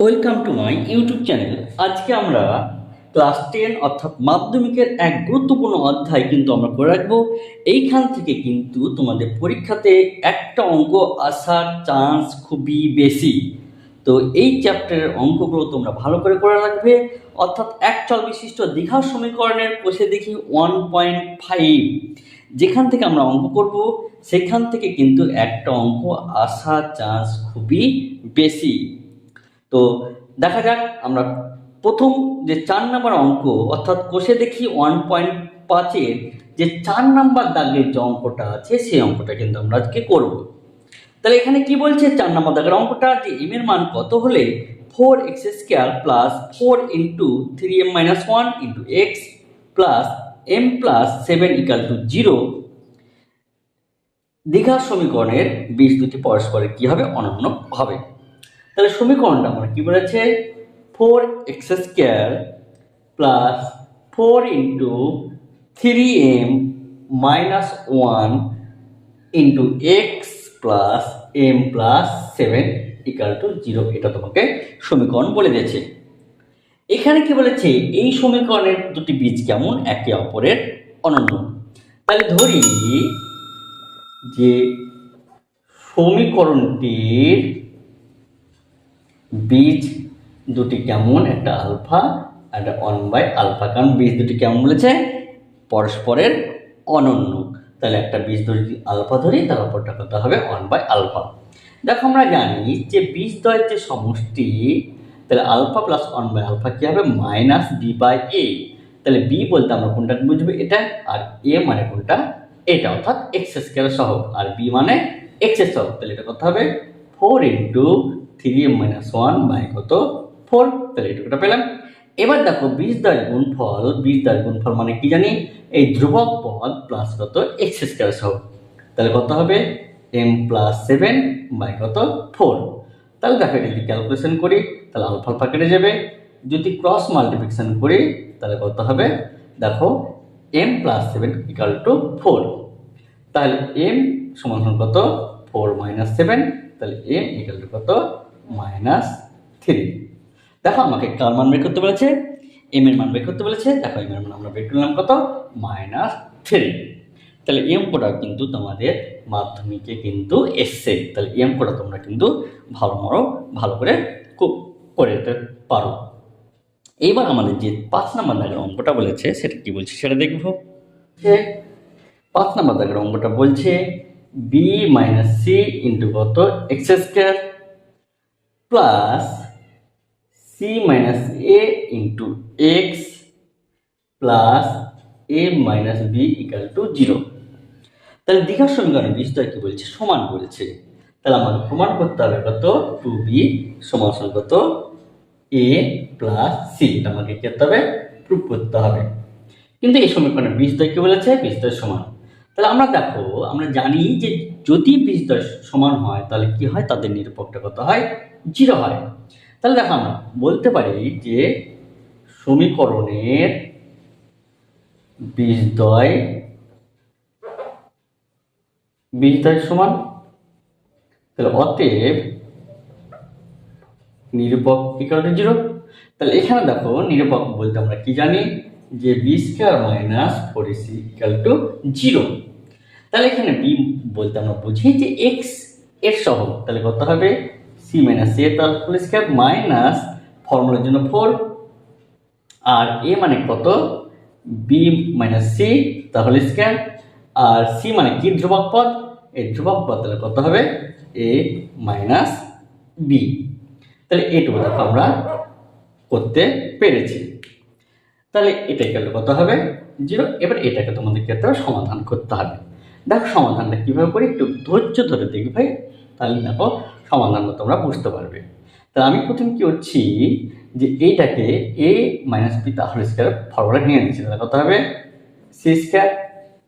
Welcome to my YouTube channel আজকে আমরা class ten অর্থাৎ মাধ্যমিকের এক গুরুত্বপূর্ণ অধ্যায় কিন্তু আমরা করে রাখব। এইখান থেকে কিন্তু তোমাদের পরীক্ষাতে একটা অঙ্ক আসার চান্স খুবই বেশি। তো এই চ্যাপ্টারের অঙ্কগুলো তোমরা ভালো করে করে রাখবে। অর্থাৎ এক চল বিশিষ্ট দীঘা সমীকরণের কোষে দেখি ওয়ান পয়েন্ট ফাইভ যেখান থেকে আমরা অঙ্ক করব, সেখান থেকে কিন্তু একটা অঙ্ক আসার চান্স খুবই বেশি। তো দেখা যাক, আমরা প্রথম যে চার নাম্বার অঙ্ক, অর্থাৎ কোষে দেখি ওয়ান পয়েন্ট পাঁচের যে চার নাম্বার দাগের যে অঙ্কটা আছে, সেই অঙ্কটা কিন্তু আমরা আজকে করব। তাহলে এখানে কি বলছে চার নাম্বার দাগের অঙ্কটা? যে এম এর মান কত হলে four x square plus four into three m minus one into x plus m plus seven equal to zero দীঘার সমীকরণের বীজ দুটি পরস্পরের কি হবে? অনন্য হবে। তাহলে সমীকরণটা আমরা কি বলেছে? Four x square plus four into three m minus one into x plus m plus seven equal to zero এটা তোমাকে সমীকরণ বলে দিয়েছে। এখানে কি বলেছে? এই সমীকরণের দুটি বীজ কেমন? একে অপরের অনন্য। তাহলে ধরি যে সমীকরণটির বীজ দুটি কেমন? একটা আলফা একটা অন বাই আলফা। কারণ বীজ দুটি কেমন বলেছে? পরস্পরের অনন্য তাহলে একটা বীজ যদি আলফা ধরি, তার অপরটা কত হবে ওয়ান বাই আলফা। দেখো, আমরা জানি যে বীজ দ্বয়ের যে সমষ্টি, তাহলে alpha plus one by alpha কী হবে? মাইনাস বি বাই এ তাহলে বি বলতে আমরা কোনটা বুঝব? এটা আর এ মানে কোনটা? এটা, অর্থাৎ এক্স স্কোয়ার সহ আর বি মানে এক্স সহ তাহলে এটা কত হবে four into three m minus one by কত ফোর তাহলে এটুকুটা পেলাম। এবার দেখো বীজ দ্বার গুণফল, বীজ দ্বার গুণফল মানে কি জানি? এই ধ্রুবক পদ প্লাস কত? এক্স স্কোয়ার সহ। তাহলে কত হবে? এম প্লাস সেভেন বাই কত? ফোর তাহলে দেখো এটা যদি ক্যালকুলেশন করি, তাহলে আলফা আলফা কেটে যাবে। যদি ক্রস মাল্টিপ্লিকেশন করি, তাহলে কত হবে? দেখো m plus seven equal to four তাহলে এম সমান কত? ফোর মাইনাস সেভেন তাহলে এম ইকাল টু কত? Minus three. দেখো আমাকে কার মান বের করতে বলেছে এম এর মান বের করতে বলেছে দেখো এম এর মান আমরা বের করলাম কত? Minus three. তাহলে এম কোটা কিন্তু তোমাদের মাধ্যমিকে কিন্তু এসছে। তাহলে এম কোটা তোমরা কিন্তু ভালো মরো ভালো করে খুব করে দিতে পারো। এইবার আমাদের যে পাঁচ নাম্বার দাগের অঙ্কটা বলেছে সেটা কি বলছে সেটা দেখব। যে পাঁচ নাম্বার দাগের অঙ্কটা বলছে বি মাইনাস সি ইন্টু কত? X square plus c minus a into x plus a minus b equal to zero তাহলে দীঘার সমীকরণে বিস্তর কি বলছে? সমান বলছে। তাহলে আমাকে প্রমাণ করতে হবে কত? টু বি সমান কত? এ প্লাস সি আমাকে কি করতে হবে? প্রুভ করতে হবে। কিন্তু এই সমীকরণে বীজদ্বয় কি বলেছে? বীজদ্বয় সমান। তাহলে আমরা দেখো, আমরা জানি যে যদি বীজদ্বয় সমান হয়, তাহলে কি হয়? তাদের নিরপেক্ষটা কত হয়? জিরো হয়। তাহলে দেখো আমরা বলতে পারি যে সমীকরণের বীজদ্বয় বীজদ্বয় সমান, তাহলে অতএব নিরূপক ইকাল টু জিরো। তাহলে এখানে দেখো নিরূপক বলতে আমরা কি জানি? যে b square minus four c equal to zero তাহলে এখানে বি বলতে আমরা বুঝি যে এক্সের সহ তাহলে কত হবে? সি মাইনাস এ তার হোল স্কোয়ার মাইনাস ফর্মুলার জন্য ফোর আর এ মানে কত? বি মাইনাস সি তাহলে স্কোয়ার আর সি মানে কি ধ্রুবক পদ? এই ধ্রুবক পদ তাহলে কত হবে? এ মাইনাস বি তাহলে এটুকু দেখো আমরা করতে পেরেছি। তাহলে এটা কত হবে? জিরো এবার এটাকে তোমাদের ক্ষেত্রে সমাধান করতে হবে। দেখো সমাধানটা কীভাবে করি? একটু ধৈর্য ধরে দেখবে তাহলে দেখো সমাধানটা তোমরা বুঝতে পারবে। তাহলে আমি প্রথম কি হচ্ছি যে এইটাকে এ মাইনাস বি তাহলে স্কোয়ার ফরওয়ার্ড নিয়ে নিচ্ছি। তাহলে কত হবে? C square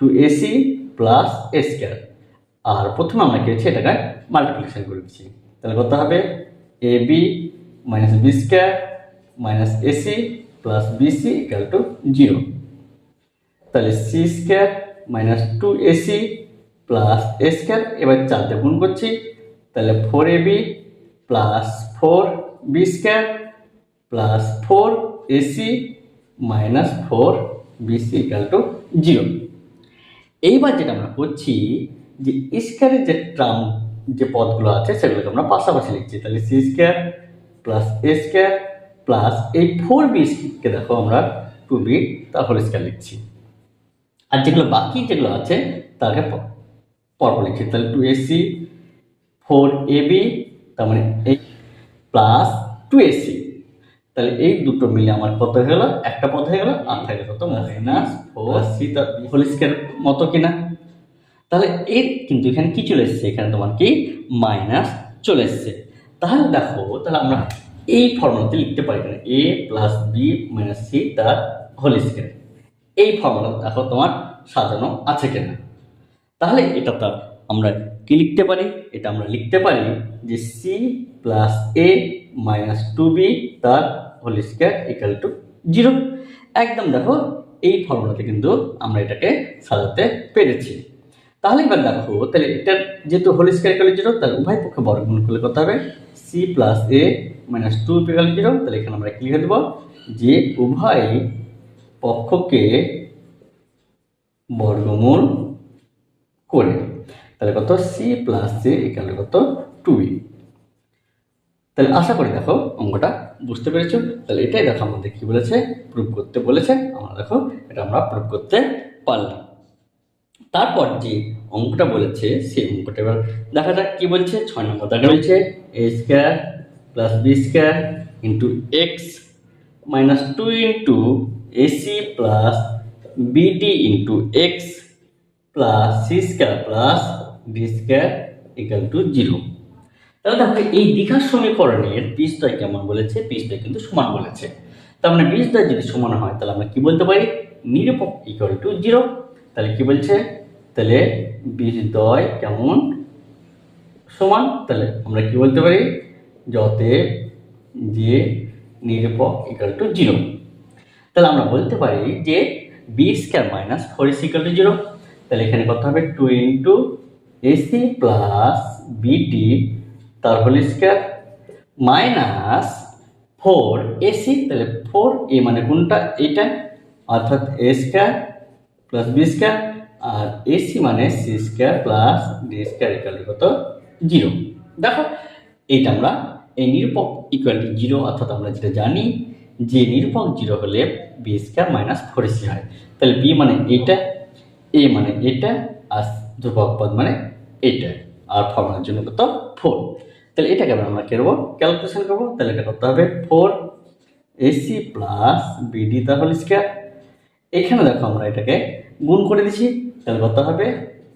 two ac plus a square আর প্রথমে আমরা কি হচ্ছে? এটাকে মাল্টিপ্লিকেশন করে দিচ্ছি। তাহলে কত হবে? A b minus b square minus ac plus bc equal to zero তাহলে c square minus two ac plus a square এবার চারটে গুণ করছি। তাহলে four a b plus four b square plus four ac minus four bc equal to zero এইবার যেটা আমরা করছি যে স্কোয়ারের যে ট্রাম যে পদগুলো আছে সেগুলোকে আমরা পাশাপাশি লিখছি। তাহলে c square plus a square plus এই ফোর বিকে দেখো আমরা টু বি তার হোল স্কোয়ার লিখছি। আর যেগুলো বাকি যেগুলো আছে, তাকে পরপর লিখছি। তাহলে two ac four a b, তার মানে এই প্লাস টু এসি তাহলে এই দুটো মিলে আমার কত হয়ে গেল? একটা পদ হয়ে গেল, আর থাকে কত? মাইনাস ফোর সি, তার হোল স্কোয়ার মতো কিনা? তাহলে এর কিন্তু এখানে কি চলে এসছে? এখানে তোমার কি? মাইনাস চলে এসছে। তাহলে দেখো, তাহলে আমরা এই ফর্মুলাতে লিখতে পারি না a plus b minus c, তার হোল স্কোয়ার। এই ফর্মুলা দেখো তোমার সাজানো আছে কিনা। তাহলে এটা তো আমরা কি লিখতে পারি? এটা আমরা লিখতে পারি যে c plus a minus two b তার whole square equal to zero একদম দেখো, এই ফর্মুলাতে কিন্তু আমরা এটাকে সাজাতে পেরেছি। তাহলে এবার দেখো, তাহলে এটার যেহেতু হোল স্কোয়ার ইকাল জিরো তাহলে উভয় পক্ষে বর্গমূল করলে কত হবে? C plus a minus two equal zero তাহলে এখানে আমরা কি লিখে দেবো? যে উভয় পক্ষকে বর্গমূল করে। তাহলে কত? সি প্লাস সি এখানে কত? টু বি তাহলে আশা করি দেখো অঙ্কটা বুঝতে পেরেছ। তাহলে এটাই দেখো আমাদের কি বলেছে? প্রুভ করতে বলেছে। আমরা দেখো এটা আমরা প্রুভ করতে পারলাম। তারপর যে অঙ্কটা বলেছে, সেই অঙ্কটা এবার দেখা যাক কি বলছে। ছয় নম্বর দেখা বলছে a square plus b square into x minus two into ac plus bd into x plus c square plus d square equal to zero তাহলে এই দীঘার সমীকরণের কেমন বলেছে? কিন্তু সমান বলেছে। মানে যদি সমান হয়, তাহলে আমরা কি বলতে পারি? নিরূপক টু জিরো তাহলে কি বলছে? তাহলে বীজদ্বয় কেমন সমান? তাহলে আমরা কি বলতে পারি? যতে যে টু জিরো তাহলে আমরা বলতে পারি যে b minus four is equal to zero তাহলে এখানে কত হবে? টু ইন্টু এসি প্লাস বিটি তার whole square minus four ac তাহলে ফোর এ মানে কোনটা? এটা অর্থাৎ a square plus b square R AC মানে c square plus d square equal কত? জিরো দেখো, এইটা আমরা এই নিরূপক ইকুয়াল টু জিরো অর্থাৎ আমরা যেটা জানি যে নিরূপক জিরো হলে b square minus four ac হয়। তাহলে বি মানে এটা এ মানে এটা আর ধ্রুবক পদ মানে এটা আর ফর্মুলার জন্য কত ফোর। তাহলে এটাকে আমরা করব? ক্যালকুলেশন করব। তাহলে এটা করতে হবে ফোর এসি প্লাস বিডি তাহলে স্কোয়ার এখানে দেখো আমরা এটাকে গুণ করে দিচ্ছি তাহলে কত হবে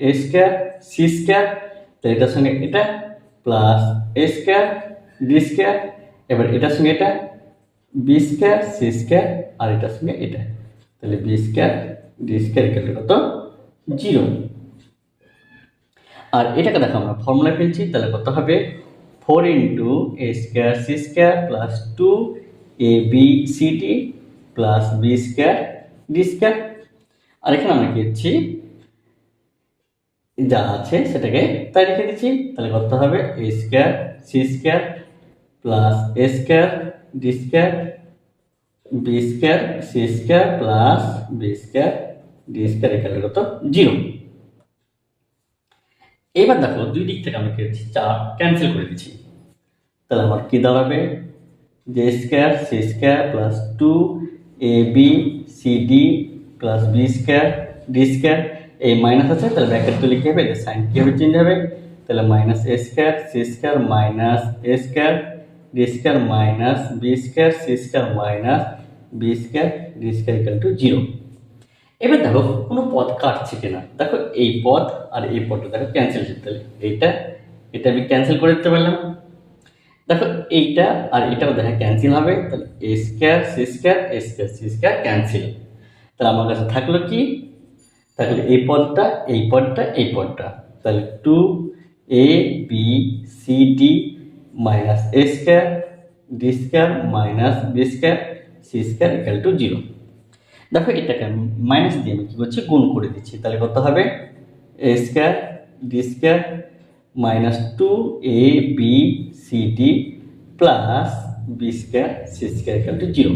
এ স্কোয়ার সি স্কোয়ার তাহলে এটার সঙ্গে এটা plus a square d square এবার এটার সঙ্গে এটা বি স্কোয়ার সি স্কোয়ার আর এটার সঙ্গে এটা। তাহলে বি স্কোয়ার ডি স্কোয়ার কত? জিরো আর এটাকে দেখো আমরা ফর্মুলায় ফেলছি, তাহলে কত হবে? Four into a square c square plus two a b c d plus b square d square আর এখানে আমরা কি দিচ্ছি? যা আছে সেটাকে তাই রেখে দিচ্ছি। তাহলে কত হবে? A square c square plus a square d square b square c square plus b square d square এখানে কত? জিরো এবার দেখো দুই দিক থেকে আমি কি চার ক্যান্সেল করে দিচ্ছি। তাহলে আমার কি দাঁড়াবে? J square c square plus two a b c d plus b square d square এই মাইনাস আছে, তাহলে ব্র্যাকেট তুলে কী হবে যে সাইন কী হবে চেঞ্জ হবে? তাহলে minus a square c square minus a square d square minus b square c square minus b square d square equal to zero এবার দেখো, কোনো পদ কাটছে কিনা। দেখো এই পদ আর এই পদটা, দেখো ক্যান্সেল তাহলে এইটা, এটা আমি ক্যান্সেল করে দিতে পারলাম। দেখো এইটা আর এটাও দেখা ক্যান্সেল হবে। তাহলে a square c square a square c square cancel তাহলে আমার কাছে থাকল কি? তাহলে এই পদটা এই পদটা এই পদটা। তাহলে two a b c d minus a square d square minus b square c square equal to zero দেখো, এটাকে মাইনাস দিয়ে আমি কী করছি? গুণ করে দিচ্ছি। তাহলে কত হবে? A square d square minus two a b c d plus b square c square equal to zero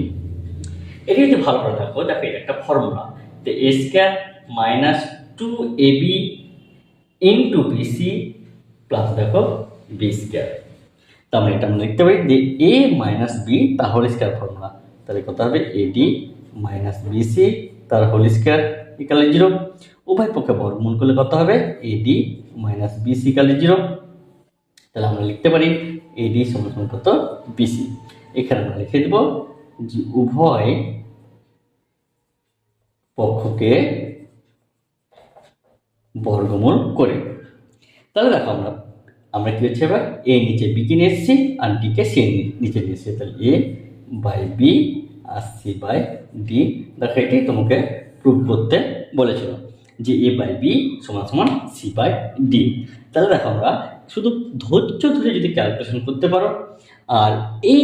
এটি যদি ভালো করে দেখো দেখো, এটা একটা ফর্মুলা তো a square minus two a b into bc plus দেখো বি স্কোয়ার মানে এটা আমরা লিখতে পারি যে এ মাইনাস বি তার হোল স্কোয়ার ফর্মুলা তাহলে কত হবে? এডি মাইনাস বিসি, তার হোল স্কোয়ার ইকালে জিরো। উভয় পক্ষে বর্গমূল করলে কত হবে? এডি মাইনাস বিসি ইকালে জিরো। তাহলে আমরা লিখতে পারি এডি সমান কত? বিসি। এখানে আমরা লিখে দেব যে উভয় পক্ষকে বর্গমূল করে। তাহলে দেখো আমরা আমরা কি হচ্ছে এবার? এ নিচে বি কে নিয়ে এসেছি আর ডি কে সি নিচে নিয়ে এসেছি। তাহলে এ বাই বি আর সি বাই ডি দেখো এটাই তোমাকে প্রুভ করতে বলেছিল যে এ বাই বি সমান সমান সি বাই ডি তাহলে দেখো আমরা শুধু ধৈর্য ধরে যদি ক্যালকুলেশন করতে পারো, আর এই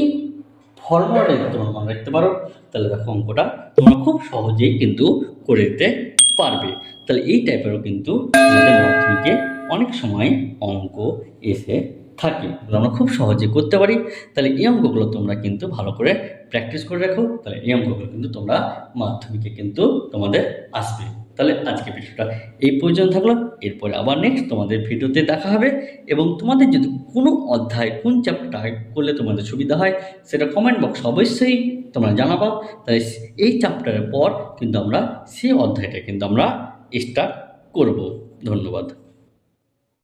ফর্মুলাটা যদি তোমরা মনে রাখতে পারো, তাহলে দেখো অঙ্কটা তোমরা খুব সহজেই কিন্তু করে দিতে পারবে। তাহলে এই টাইপেরও কিন্তু মাধ্যমিকে অনেক সময় অঙ্ক এসে থাকে। আমরা খুব সহজে করতে পারি, তাহলে এই অঙ্কগুলো তোমরা কিন্তু ভালো করে প্র্যাকটিস করে রাখো। তাহলে এই অঙ্কগুলো কিন্তু তোমরা মাধ্যমিকে কিন্তু তোমাদের আসবে। তাহলে আজকে ভিডিওটা এই পর্যন্ত থাকল। এরপরে আবার নেক্সট তোমাদের ভিডিওতে দেখা হবে। এবং তোমাদের যদি কোনো অধ্যায়, কোন চ্যাপ্টারটা করলে তোমাদের সুবিধা হয়, সেটা কমেন্ট বক্স অবশ্যই তোমরা জানাব। তাই এই চ্যাপ্টারের পর কিন্তু আমরা সেই অধ্যায়টা কিন্তু আমরা স্টার্ট করব। ধন্যবাদ।